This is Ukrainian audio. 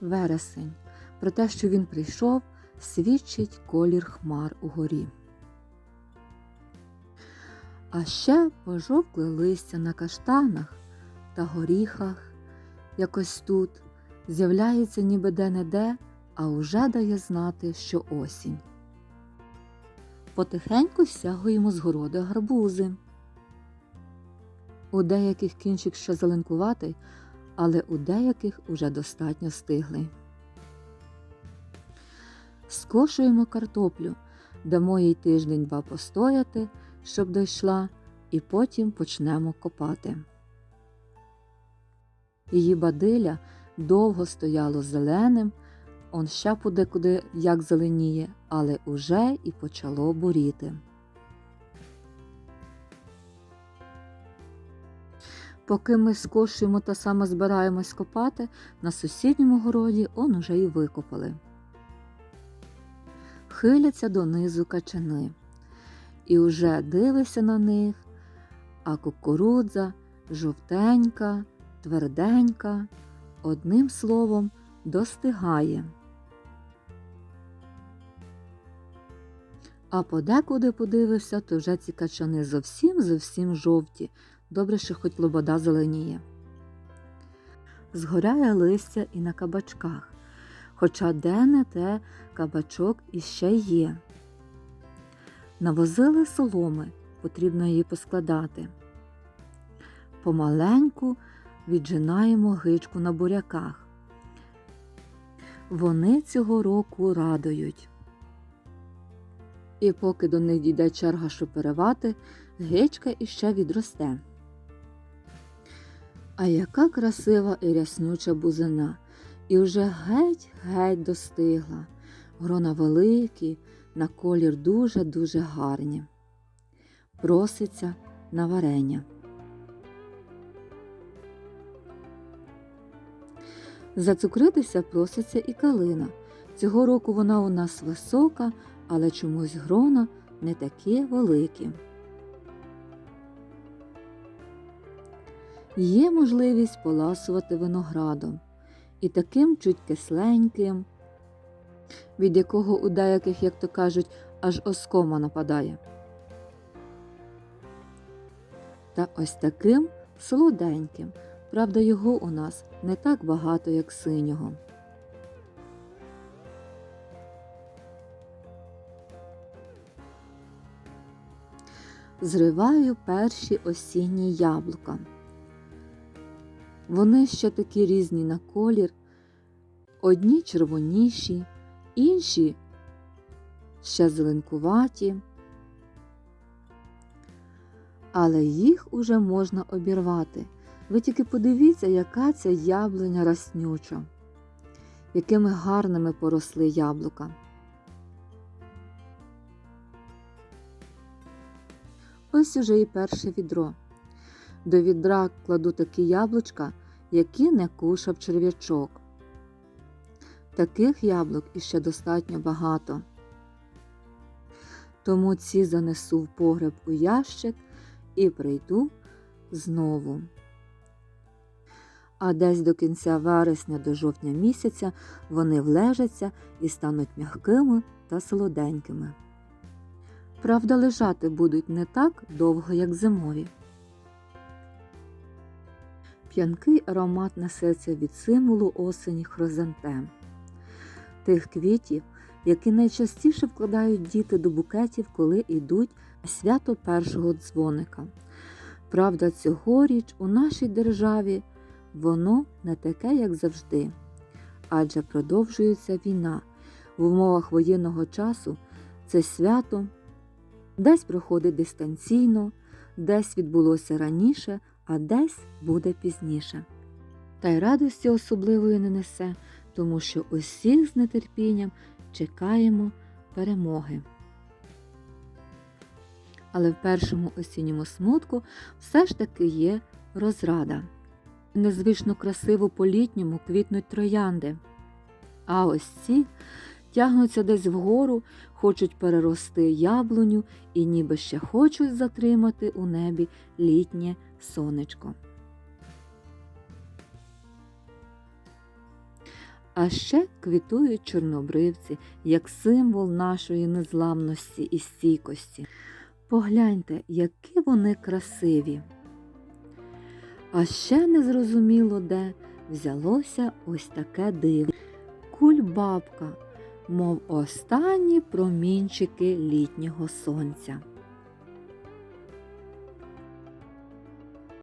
вересень. Про те, що він прийшов, свідчить колір хмар угорі. А ще пожовкли листя на каштанах та горіхах. Якось тут з'являється ніби де-не-де, а уже дає знати, що осінь. Потихеньку стягуємо з городи гарбузи. У деяких кінчик ще зеленкуватий, але у деяких уже достатньо стиглий. Скошуємо картоплю, дамо їй тиждень-два постояти, щоб дійшла, і потім почнемо копати. Її бадиля довго стояло зеленим, он ще подекуди як зеленіє, але уже і почало буріти. Поки ми скошуємо та саме збираємось копати, на сусідньому городі он уже й викопали. Хиляться донизу качани. І уже дивишся на них, а кукурудза жовтенька, тверденька, одним словом, достигає. А подекуди подивився, то вже ці качани зовсім зовсім жовті, добре, що хоч лобода зеленіє. Згоряє листя і на кабачках, хоча де не те кабачок іще є. Навозили соломи, потрібно її поскладати. Помаленьку віджинаємо гичку на буряках. Вони цього року радують. І поки до них дійде черга шоперувати, гичка іще відросте. А яка красива і ряснюча бузина, і вже геть-геть достигла. Грона великі, на колір дуже-дуже гарні. Проситься на варення. Зацукритися проситься і калина. Цього року вона у нас висока, але чомусь грона не такі великі. Є можливість поласувати виноградом і таким чуть кисленьким, від якого у деяких, як то кажуть, аж оскома нападає. Та ось таким солоденьким. Правда, його у нас не так багато, як синього. Зриваю перші осінні яблука. Вони ще такі різні на колір, одні червоніші, інші ще зеленкуваті, але їх уже можна обірвати. Ви тільки подивіться, яка ця яблуня раснюча, якими гарними поросли яблука. Ось уже і перше відро. До відра кладу такі яблучка, які не кушав черв'ячок. Таких яблук іще достатньо багато. Тому ці занесу в погреб у ящик і прийду знову. А десь до кінця вересня до жовтня місяця вони влежаться і стануть м'якими та солоденькими. Правда, лежати будуть не так довго, як зимові. П'янкий аромат несеться від символу осені хризантем, тих квітів, які найчастіше вкладають діти до букетів, коли йдуть свято першого дзвоника. Правда, цьогоріч у нашій державі воно не таке, як завжди, адже продовжується війна. В умовах воєнного часу це свято десь проходить дистанційно, десь відбулося раніше, а десь буде пізніше. Та й радості особливої не несе, тому що усіх з нетерпінням чекаємо перемоги. Але в першому осінньому смутку все ж таки є розрада. Незвично красиво по літньому квітнуть троянди. А ось ці тягнуться десь вгору, хочуть перерости яблуню і ніби ще хочуть затримати у небі літнє сонечко. А ще квітують чорнобривці як символ нашої незламності і стійкості. Погляньте, які вони красиві. А ще незрозуміло де взялося ось таке диво. Кульбабка, мов останні промінчики літнього сонця.